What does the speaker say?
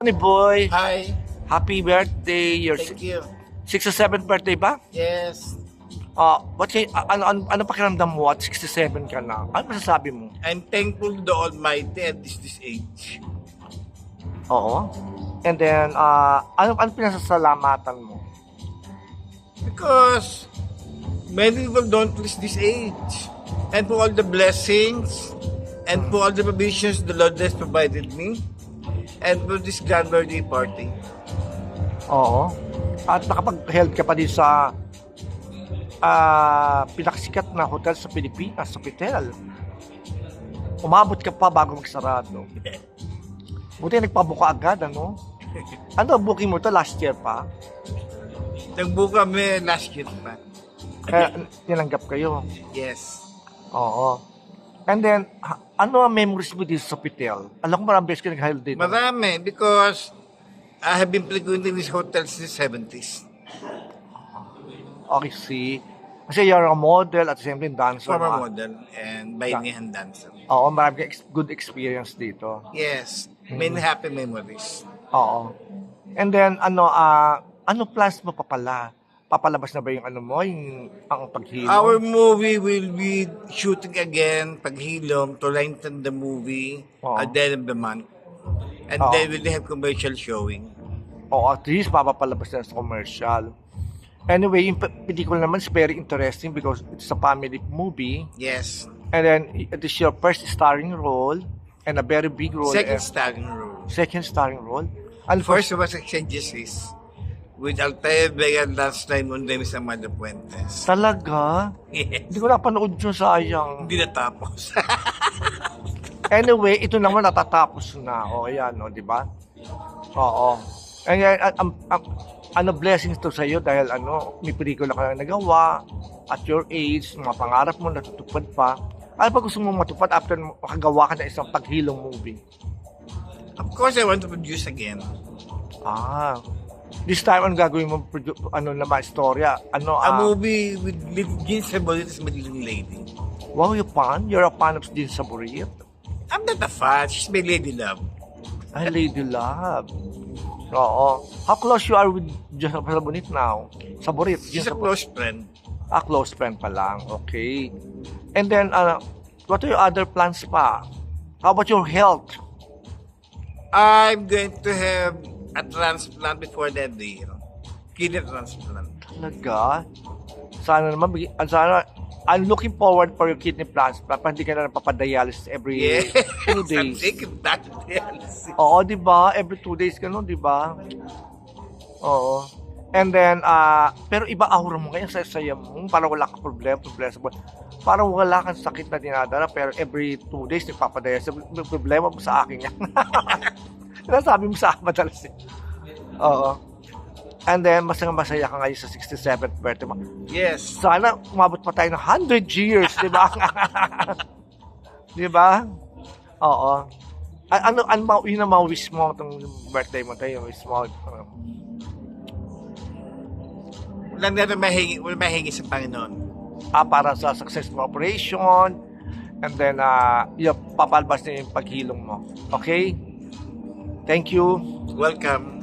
Honey boy, Hi, happy birthday. Your thank you. 67th birthday ba? Yes, Ah, what kay, ah, ano, ano, ano pakiramdam mo at 67 ka na? Ano masasabi mo? I'm thankful to the Almighty at this, this age. Oo. And then, ah, ano, ano pinasasalamatan mo? Because many people don't reach this age. And for all the blessings and for all the provisions the Lord has provided me. And for this grand birthday party. Oo. At nakapag-help ka pa din sa ah, pinakasikat na hotel sa Pilipinas, sa Pitel. Umabot ka pa bago magsarado. Buti nagpabuka agad, ano? Ano booking mo to last year pa? Nagbook kami last year pa. Kaya tinanggap kayo. Yes. Oo. And then, ano ang memories mo dito sa Pitel? Alam ko maraming beses ka nag-hire dito. Marami because I have been frequenting this hotel since the 70s. Okay, see. Kasi you're a model at the same time dancer. Former ma- model and bayanihan dancer. Oo, marami good experience dito. Yes, many happy memories. Oo. And then, ano, ah, ano plans mo pa pala? Papalabas na ba yung ano mo, yung ang paghilo? Our movie will be shooting again, Paghilom, to lengthen the movie Oo. at the end of the month. And Oo. then we'll have commercial showing. Oo, at least papapalabas na sa commercial. Anyway, yung pe- pelikula naman is very interesting because it's a family movie. Yes. And then, it is your first starring role and a very big role. Second starring role. second starring role. And First was Exchanges with Altair Vega last time on Demis Amado Puentes. Talaga? Yes. Hindi ko napanood yun, sayang. Hindi natapos. Anyway, ito naman natatapos na. O, ayan, o, di ba? Oo. And ang, ang, ang- ano, blessings to sa'yo dahil ano, may pelikula ka na nagawa at your age, mga pangarap mo natutupad pa. Ano pa gusto mong matupad after makagawa ka ng isang paghilong movie? of course, I want to produce again. Ah. This time, ano gagawin mo, produ- ano naman, istorya? Ano, A ah, movie with Jean Sabolit as my leading lady. wow, you fan? You're a fan of Jean Saborit? I'm not a fan. She's my lady love. Ay, Lady Love. Oo. How close you are with Jean Saborit now? Saborit. She's a Saborit. close friend. Ah, close friend pa lang. Okay. And then, uh, what are your other plans pa? How about your health? I'm going to have a transplant before that day. You know? Kidney transplant. Talaga? Sana naman, bigi- ah, sana, I'm looking forward for your kidney transplant. Pa hindi ka na napapadialysis every Yes. two I'm days. of that dialysis. Oo, di ba? Every two days ka nun, di ba? Oo. And then, ah, pero iba aura mo ngayon sa saya mo. Parang wala kang problema, problema sa buhay. Parang wala kang sakit na dinadala, pero every two days nagpapadaya sa problema mo sa akin yan. Sinasabi mo sa akin madalas eh. Oo. And then, masaya masaya ka ngayon sa 67th birthday mo. Yes. Sana umabot pa tayo ng 100 years, di ba? di ba? Oo. A- ano, ano, yun ang mga wish mo itong birthday mo tayo, wish mo. ano. Wala na rin mahingi, wala mahingi sa Panginoon. ah, para sa successful operation, and then, uh, yung papalbas na yung paghilong mo. Okay? Thank you. Welcome.